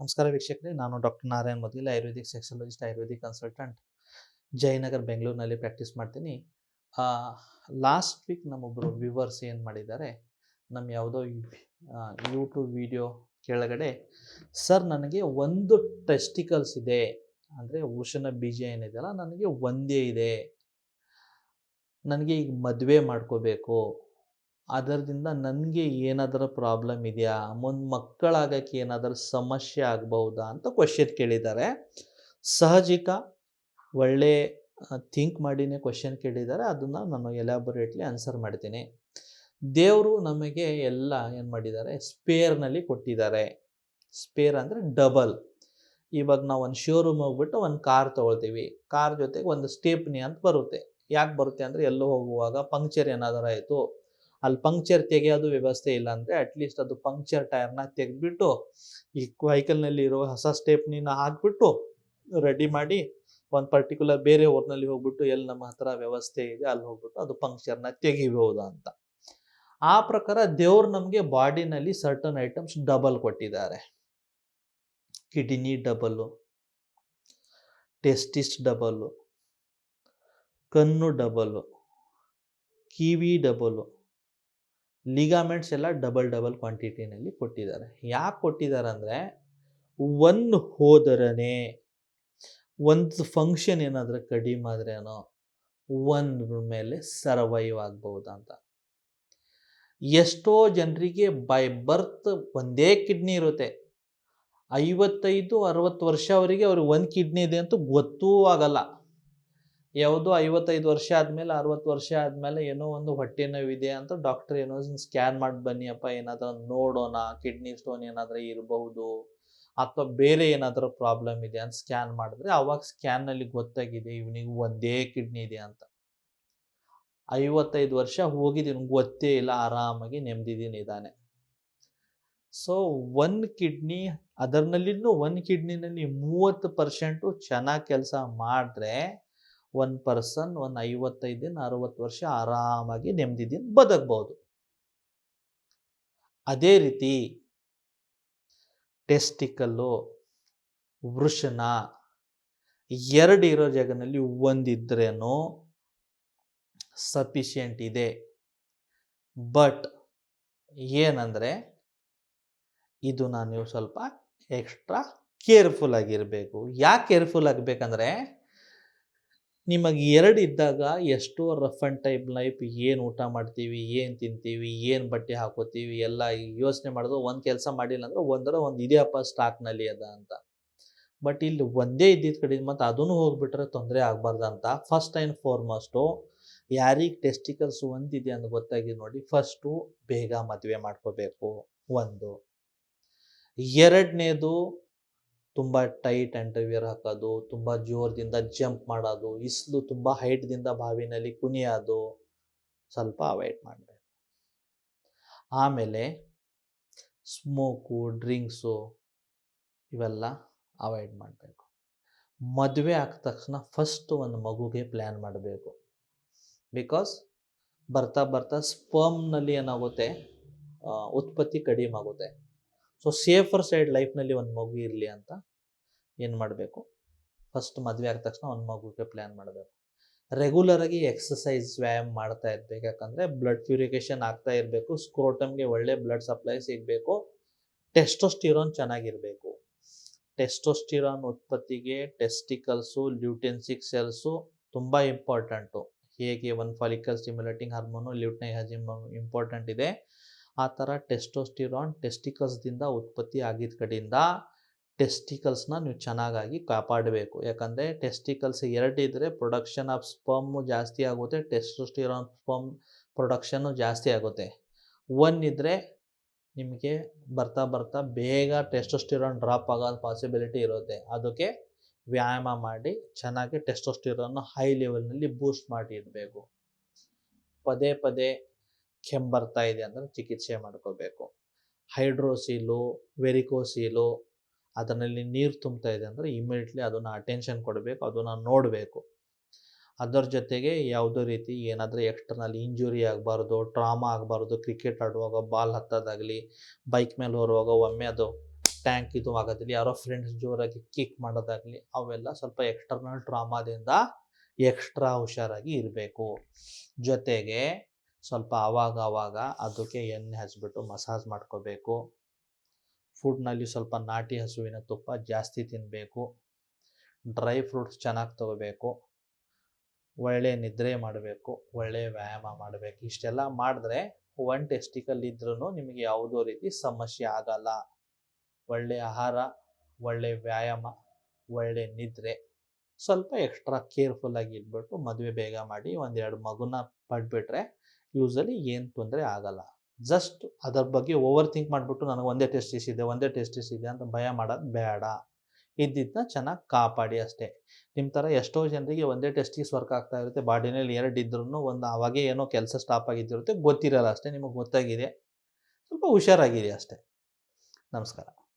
ನಮಸ್ಕಾರ ವೀಕ್ಷಕರೇ, ನಾನು ಡಾಕ್ಟರ್ ನಾರಾಯಣ್ ಮೊದಲಿಲ್ಲ ಆಯುರ್ವೇದಿಕ್ ಸೆಕ್ಸಾಲಜಿಸ್ಟ್, ಆಯುರ್ವೇದಿಕ್ ಕನ್ಸಲ್ಟೆಂಟ್ ಜಯನಗರ್, ಬೆಂಗಳೂರಿನಲ್ಲಿ ಪ್ರಾಕ್ಟೀಸ್ ಮಾಡ್ತೀನಿ. ಲಾಸ್ಟ್ ವೀಕ್ ನಮ್ಮೊಬ್ಬರು ವ್ಯೂವರ್ಸ್ ಏನು ಮಾಡಿದ್ದಾರೆ ನಮ್ಮ ಯಾವುದೋ ಯೂಟ್ಯೂಬ್ ವಿಡಿಯೋ ಕೆಳಗಡೆ, ಸರ್, ನನಗೆ ಒಂದು ಟೆಸ್ಟಿಕಲ್ಸ್ ಇದೆ. ಅಂದರೆ ವೃಷಣ ಬೀಜ ಏನಿದೆಯಲ್ಲ, ನನಗೆ ಒಂದೇ ಇದೆ. ನನಗೆ ಈಗ ಮದುವೆ ಮಾಡ್ಕೋಬೇಕು. ಅದರಿಂದ ನನಗೆ ಏನಾದರೂ ಪ್ರಾಬ್ಲಮ್ ಇದೆಯಾ? ಮುಂದೆ ಮಕ್ಕಳಾಗಕ್ಕೆ ಏನಾದರೂ ಸಮಸ್ಯೆ ಆಗಬಹುದಾ ಅಂತ ಕ್ವಶನ್ ಕೇಳಿದ್ದಾರೆ. ಸಹಜಿಕ ಒಳ್ಳೆ ಥಿಂಕ್ ಮಾಡಿನೇ ಕ್ವಶನ್ ಕೇಳಿದ್ದಾರೆ. ಅದನ್ನು ನಾನು ಎಲಾಬೊರೇಟ್ಲಿ ಆನ್ಸರ್ ಮಾಡ್ತೀನಿ. ದೇವರು ನಮಗೆ ಎಲ್ಲ ಏನು ಮಾಡಿದ್ದಾರೆ? ಸ್ಪೇರ್ನಲ್ಲಿ ಕೊಟ್ಟಿದ್ದಾರೆ. ಸ್ಪೇರ್ ಅಂದರೆ ಡಬಲ್ ಇವಾಗ ನಾವು ಒಂದು ಶೋರೂಮ್ ಹೋಗ್ಬಿಟ್ಟು ಒಂದು ಕಾರ್ ತೊಗೊಳ್ತೀವಿ. ಕಾರ್ ಜೊತೆಗೆ ಒಂದು ಸ್ಟೇಪ್ನಿ ಅಂತ ಬರುತ್ತೆ. ಯಾಕೆ ಬರುತ್ತೆ ಅಂದರೆ ಎಲ್ಲೋ ಹೋಗುವಾಗ ಪಂಕ್ಚರ್ ಏನಾದರೂ ಆಯಿತು. ಅಲ್ಲಿ ಪಂಕ್ಚರ್ ತೆಗೆಯೋದು ವ್ಯವಸ್ಥೆ ಇಲ್ಲ ಅಂದರೆ ಅಟ್ಲೀಸ್ಟ್ ಅದು ಪಂಕ್ಚರ್ ಟೈರ್ನ ತೆಗೆದ್ಬಿಟ್ಟು ಈ ವೆಹಿಕಲ್ನಲ್ಲಿ ಇರೋ ಹೊಸ ಸ್ಟೇಪ್ನಿನ ಹಾಕ್ಬಿಟ್ಟು ರೆಡಿ ಮಾಡಿ ಒಂದು ಪರ್ಟಿಕ್ಯುಲರ್ ಬೇರೆ ಊರಿನಲ್ಲಿ ಹೋಗ್ಬಿಟ್ಟು ಎಲ್ಲಿ ನಮ್ಮ ಹತ್ರ ವ್ಯವಸ್ಥೆ ಇದೆ ಅಲ್ಲಿ ಹೋಗ್ಬಿಟ್ಟು ಅದು ಪಂಕ್ಚರ್ನ ತೆಗಿಬಹುದು ಅಂತ. ಆ ಪ್ರಕಾರ ದೇವ್ರು ನಮಗೆ ಬಾಡಿನಲ್ಲಿ ಸರ್ಟನ್ ಐಟಮ್ಸ್ ಡಬಲ್ ಕೊಟ್ಟಿದ್ದಾರೆ. ಕಿಡ್ನಿ ಡಬಲ್ಲು ಟೆಸ್ಟಿಸ್ ಡಬಲ್ಲು ಕಣ್ಣು ಡಬಲ್ಲು ಕಿವಿ ಡಬಲ್ಲು ಲಿಗಾಮೆಂಟ್ಸ್ ಎಲ್ಲ ಡಬಲ್ ಡಬಲ್ ಕ್ವಾಂಟಿಟಿನಲ್ಲಿ ಕೊಟ್ಟಿದ್ದಾರೆ. ಯಾಕೆ ಕೊಟ್ಟಿದ್ದಾರೆ ಅಂದರೆ, ಒಂದು ಹೋದರನೇ, ಒಂದು ಫಂಕ್ಷನ್ ಏನಾದರೂ ಕಡಿಮೆ ಆದ್ರೇನೋ, ಒಂದು ಮೇಲೆ ಸರ್ವೈವ್ ಆಗ್ಬೋದು ಅಂತ. ಎಷ್ಟೋ ಜನರಿಗೆ ಬೈ ಬರ್ತ್ ಒಂದೇ ಕಿಡ್ನಿ ಇರುತ್ತೆ. ಐವತ್ತೈದು, ಅರವತ್ತು ವರ್ಷ ಅವರಿಗೆ ಅವ್ರಿಗೆ ಒಂದು ಕಿಡ್ನಿ ಇದೆ ಅಂತ ಗೊತ್ತೂ ಆಗಲ್ಲ. ಯಾವುದೋ ಐವತ್ತೈದು ವರ್ಷ ಆದಮೇಲೆ, ಅರವತ್ತು ವರ್ಷ ಆದಮೇಲೆ ಏನೋ ಒಂದು ಹೊಟ್ಟೆ ನೋವಿದೆ ಅಂತ ಡಾಕ್ಟರ್ ಏನೋ ಸ್ಕ್ಯಾನ್ ಮಾಡಿ ಬನ್ನಿಯಪ್ಪ, ಏನಾದರೂ ನೋಡೋಣ ಕಿಡ್ನಿ ಸ್ಟೋನ್ ಏನಾದರೂ ಇರಬಹುದು ಅಥವಾ ಬೇರೆ ಏನಾದರೂ ಪ್ರಾಬ್ಲಮ್ ಇದೆ ಅಂತ ಸ್ಕ್ಯಾನ್ ಮಾಡಿದ್ರೆ ಅವಾಗ ಸ್ಕ್ಯಾನ್ನಲ್ಲಿ ಗೊತ್ತಾಗಿದೆ ಇವನಿಗೆ ಒಂದೇ ಕಿಡ್ನಿ ಇದೆ ಅಂತ. ಐವತ್ತೈದು ವರ್ಷ ಹೋಗಿದ್ದೀನಿ ಗೊತ್ತೇ ಇಲ್ಲ, ಆರಾಮಾಗಿ ನೆಮ್ಮದಿದ್ದೀನಿ ಇದ್ದಾನೆ ಸೊ ಒಂದು ಕಿಡ್ನಿ ಅದರ್ನಲ್ಲಿನೂ ಒಂದು ಕಿಡ್ನಿನಲ್ಲಿ ಮೂವತ್ತು ಪರ್ಸೆಂಟು ಚೆನ್ನಾಗಿ ಕೆಲಸ ಮಾಡಿದ್ರೆ ಒಂದು ಪರ್ಸನ್ ಒಂದು ಐವತ್ತೈದಿಂದ ಅರವತ್ತು ವರ್ಷ ಆರಾಮಾಗಿ ನೆಮ್ಮದಿದಿಂದ ಬದುಕ್ಬೋದು. ಅದೇ ರೀತಿ ಟೆಸ್ಟಿಕಲ್ಲು ವೃಷಣ ಎರಡು ಇರೋ ಜಾಗದಲ್ಲಿ ಒಂದಿದ್ರೇನು ಸಫಿಷಿಯಂಟ್ ಇದೆ. ಬಟ್ ಏನಂದರೆ ಇದು ನಾನು ನೀವು ಸ್ವಲ್ಪ ಎಕ್ಸ್ಟ್ರಾ ಕೇರ್ಫುಲ್ ಆಗಿರಬೇಕು. ಯಾಕೆ ಕೇರ್ಫುಲ್ ಆಗಬೇಕಂದ್ರೆ ನಿಮಗೆ ಎರಡು ಇದ್ದಾಗ ಎಷ್ಟೋ ರಫ್ ಆ್ಯಂಡ್ ಟೈಪ್ ಲೈಫ್ ಏನು ಊಟ ಮಾಡ್ತೀವಿ, ಏನು ತಿಂತೀವಿ, ಏನು ಬಟ್ಟೆ ಹಾಕೋತೀವಿ, ಎಲ್ಲ ಯೋಚನೆ ಮಾಡೋದು ಒಂದು ಕೆಲಸ ಮಾಡಿಲ್ಲ ಅಂದ್ರೆ ಒಂದರ ಒಂದು ಇದೆಯಪ್ಪ ಸ್ಟಾಕ್ನಲ್ಲಿ ಅದ ಅಂತ. ಬಟ್ ಇಲ್ಲಿ ಒಂದೇ ಇದ್ದಿದ್ದ ಕಡೆ ಮತ್ತು ಅದನ್ನು ಹೋಗಿಬಿಟ್ರೆ ತೊಂದರೆ ಆಗಬಾರ್ದು ಅಂತ. ಫಸ್ಟ್ ಆ್ಯಂಡ್ ಫಾರ್ಮೋಸ್ಟು ಯಾರಿಗೆ ಟೆಸ್ಟಿಕಲ್ಸ್ ಒಂದಿದೆ ಅಂತ ಗೊತ್ತಾಗಿದೆ ನೋಡಿ ಫಸ್ಟು ಬೇಗ ಮದುವೆ ಮಾಡ್ಕೋಬೇಕು. ಒಂದು. ಎರಡನೇದು ತುಂಬ ಟೈಟ್ ಅಂಡರ್ವಿಯರ್ ಹಾಕೋದು, ತುಂಬ ಜೋರದಿಂದ ಜಂಪ್ ಮಾಡೋದು, ಇಸ್ಲು ತುಂಬ ಹೈಟ್ದಿಂದ ಬಾವಿನಲ್ಲಿ ಕುಣಿಯೋದು, ಸ್ವಲ್ಪ ಅವಾಯ್ಡ್ ಮಾಡಬೇಕು. ಆಮೇಲೆ ಸ್ಮೋಕು ಡ್ರಿಂಕ್ಸು ಇವೆಲ್ಲ ಅವಾಯ್ಡ್ ಮಾಡಬೇಕು. ಮದುವೆ ಆದ ತಕ್ಷಣ ಫಸ್ಟ್ ಒಂದು ಮಗುಗೆ ಪ್ಲ್ಯಾನ್ ಮಾಡಬೇಕು. ಬಿಕಾಸ್ ಬರ್ತಾ ಬರ್ತಾ ಸ್ಪರ್ಮ್ನಲ್ಲಿ ಏನಾಗುತ್ತೆ ಉತ್ಪತ್ತಿ ಕಡಿಮೆ ಆಗುತ್ತೆ. ಸೊ ಸೇಫರ್ ಸೈಡ್ ಲೈಫ್ನಲ್ಲಿ ಒಂದು ಮಗು ಇರಲಿ ಅಂತ ಏನು ಮಾಡಬೇಕು? ಫಸ್ಟ್ ಮದುವೆ ಆದ ತಕ್ಷಣ ಒಂದು ಮಗುಗೆ ಪ್ಲ್ಯಾನ್ ಮಾಡಬೇಕು. ರೆಗ್ಯುಲರಾಗಿ ಎಕ್ಸಸೈಸ್ ವ್ಯಾಯಾಮ ಮಾಡ್ತಾ ಇರಬೇಕು. ಯಾಕಂದರೆ ಬ್ಲಡ್ ಪ್ಯೂರಿಫಿಕೇಷನ್ ಆಗ್ತಾ ಇರಬೇಕು. ಸ್ಕ್ರೋಟಮ್ಗೆ ಒಳ್ಳೆ ಬ್ಲಡ್ ಸಪ್ಲೈ ಸಿಗಬೇಕು. ಟೆಸ್ಟೋಸ್ಟಿರೋನ್ ಚೆನ್ನಾಗಿರಬೇಕು. ಟೆಸ್ಟೋಸ್ಟಿರೋನ್ ಉತ್ಪತ್ತಿಗೆ ಟೆಸ್ಟಿಕಲ್ಸು ಲ್ಯೂಟೆನ್ಸಿಕ್ ಸೆಲ್ಸು ತುಂಬ ಇಂಪಾರ್ಟೆಂಟು ಹೇಗೆ one follicle stimulating hormone ಲ್ಯೂಟ್ನೈ important ಇದೆ. ಆ ಥರ ಟೆಸ್ಟೋಸ್ಟಿರಾನ್ ಟೆಸ್ಟಿಕಲ್ಸ್ದಿಂದ ಉತ್ಪತ್ತಿ ಆಗಿದ್ದ ಕಡೆಯಿಂದ ಟೆಸ್ಟಿಕಲ್ಸ್ನ ನೀವು ಚೆನ್ನಾಗಾಗಿ ಕಾಪಾಡಬೇಕು. ಯಾಕಂದರೆ ಟೆಸ್ಟಿಕಲ್ಸ್ ಎರಡಿದ್ರೆ ಪ್ರೊಡಕ್ಷನ್ ಆಫ್ ಸ್ಪರ್ಮು ಜಾಸ್ತಿ ಆಗುತ್ತೆ, ಟೆಸ್ಟೋಸ್ಟಿರಾನ್ ಸ್ಪಮ್ ಪ್ರೊಡಕ್ಷನ್ನು ಜಾಸ್ತಿ ಆಗುತ್ತೆ. ಒನ್ ಇದ್ದರೆ ನಿಮಗೆ ಬರ್ತಾ ಬರ್ತಾ ಬೇಗ ಟೆಸ್ಟೋಸ್ಟಿರಾನ್ ಡ್ರಾಪ್ ಆಗೋದು ಪಾಸಿಬಿಲಿಟಿ ಇರುತ್ತೆ. ಅದಕ್ಕೆ ವ್ಯಾಯಾಮ ಮಾಡಿ ಚೆನ್ನಾಗಿ ಟೆಸ್ಟೋಸ್ಟಿರಾನ್ ಹೈ ಲೆವೆಲ್ನಲ್ಲಿ ಬೂಸ್ಟ್ ಮಾಡಿ ಇಡಬೇಕು. ಪದೇ ಪದೇ ಕೆಮ್ಮು ಬರ್ತಾ ಇದೆ ಅಂದರೆ ಚಿಕಿತ್ಸೆ ಮಾಡ್ಕೋಬೇಕು. ಹೈಡ್ರೋಸೀಲು, ವೆರಿಕೋಸೀಲು, ಅದರಲ್ಲಿ ನೀರು ತುಂಬ್ತಾ ಇದೆ ಅಂದರೆ ಇಮಿಡಿಯೇಟ್ಲಿ ಅದನ್ನು ಅಟೆನ್ಷನ್ ಕೊಡಬೇಕು, ಅದನ್ನು ನೋಡಬೇಕು. ಅದರ ಜೊತೆಗೆ ಯಾವುದೋ ರೀತಿ ಏನಾದರೂ ಎಕ್ಸ್ಟರ್ನಲ್ ಇಂಜುರಿ ಆಗಬಾರ್ದು ಟ್ರಾಮಾ ಆಗಬಾರ್ದು ಕ್ರಿಕೆಟ್ ಆಡುವಾಗ ಬಾಲ್ ಹತ್ತೋದಾಗಲಿ ಬೈಕ್ ಮೇಲೆ ಹೊರುವಾಗ ಒಮ್ಮೆ ಅದು ಟ್ಯಾಂಕ್ ಇದು ಆಗೋದಿಲ್ಲ, ಯಾರೋ ಫ್ರೆಂಡ್ಸ್ ಜೋರಾಗಿ ಕಿಕ್ ಮಾಡೋದಾಗಲಿ, ಅವೆಲ್ಲ ಸ್ವಲ್ಪ ಎಕ್ಸ್ಟರ್ನಲ್ ಟ್ರಾಮಾದಿಂದ ಎಕ್ಸ್ಟ್ರಾ ಹುಷಾರಾಗಿ ಇರಬೇಕು. ಜೊತೆಗೆ ಸ್ವಲ್ಪ ಆವಾಗ ಆವಾಗ ಅದಕ್ಕೆ ಎಣ್ಣೆ ಹಚ್ಬಿಟ್ಟು ಮಸಾಜ್ ಮಾಡ್ಕೋಬೇಕು. ಫುಡ್ನಲ್ಲಿ ಸ್ವಲ್ಪ ನಾಟಿ ಹಸುವಿನ ತುಪ್ಪ ಜಾಸ್ತಿ ತಿನ್ನಬೇಕು ಡ್ರೈ ಫ್ರೂಟ್ಸ್ ಚೆನ್ನಾಗಿ ತಗೋಬೇಕು. ಒಳ್ಳೆ ನಿದ್ರೆ ಮಾಡಬೇಕು, ಒಳ್ಳೆ ವ್ಯಾಯಾಮ ಮಾಡಬೇಕು. ಇಷ್ಟೆಲ್ಲ ಮಾಡಿದ್ರೆ ಒನ್ ಟೆಸ್ಟಿಕಲ್ ಇದ್ರೂ ನಿಮಗೆ ಯಾವುದೋ ರೀತಿ ಸಮಸ್ಯೆ ಆಗಲ್ಲ. ಒಳ್ಳೆ ಆಹಾರ, ಒಳ್ಳೆ ವ್ಯಾಯಾಮ, ಒಳ್ಳೆ ನಿದ್ರೆ. ಸ್ವಲ್ಪ ಎಕ್ಸ್ಟ್ರಾ ಕೇರ್ಫುಲ್ಲಾಗಿ ಇದ್ಬಿಟ್ಟು ಮದುವೆ ಬೇಗ ಮಾಡಿ ಒಂದೆರಡು ಮಗುನ ಪಡ್ಬಿಟ್ರೆ ಯೂಸಲಿ ಏನು ತೊಂದರೆ ಆಗಲ್ಲ. ಜಸ್ಟ್ ಅದರ ಬಗ್ಗೆ ಓವರ್ ಥಿಂಕ್ ಮಾಡಿಬಿಟ್ಟು ನನಗೆ ಒಂದೇ ಟೆಸ್ಟಿಸ್ ಇದೆ, ಒಂದೇ ಟೆಸ್ಟಿಸ್ ಇದೆ ಅಂತ ಭಯ ಮಾಡೋದು ಬೇಡ. ಇದ್ದಿದ್ದನ್ನ ಚೆನ್ನಾಗಿ ಕಾಪಾಡಿ ಅಷ್ಟೇ. ನಿಮ್ಮ ಥರ ಎಷ್ಟೋ ಜನರಿಗೆ ಒಂದೇ ಟೆಸ್ಟಿಸ್ ವರ್ಕ್ ಆಗ್ತಾ ಇರುತ್ತೆ ಬಾಡಿನಲ್ಲಿ ಎರಡು ಇದ್ರೂ ಒಂದು ಅವಾಗೇ ಏನೋ ಕೆಲಸ ಸ್ಟಾಪ್ ಆಗಿದ್ದಿರುತ್ತೆ, ಗೊತ್ತಿರಲ್ಲ ಅಷ್ಟೇ, ನಿಮಗೆ ಗೊತ್ತಾಗಿದೆ. ಸ್ವಲ್ಪ ಹುಷಾರಾಗಿರಿ ಅಷ್ಟೇ. ನಮಸ್ಕಾರ.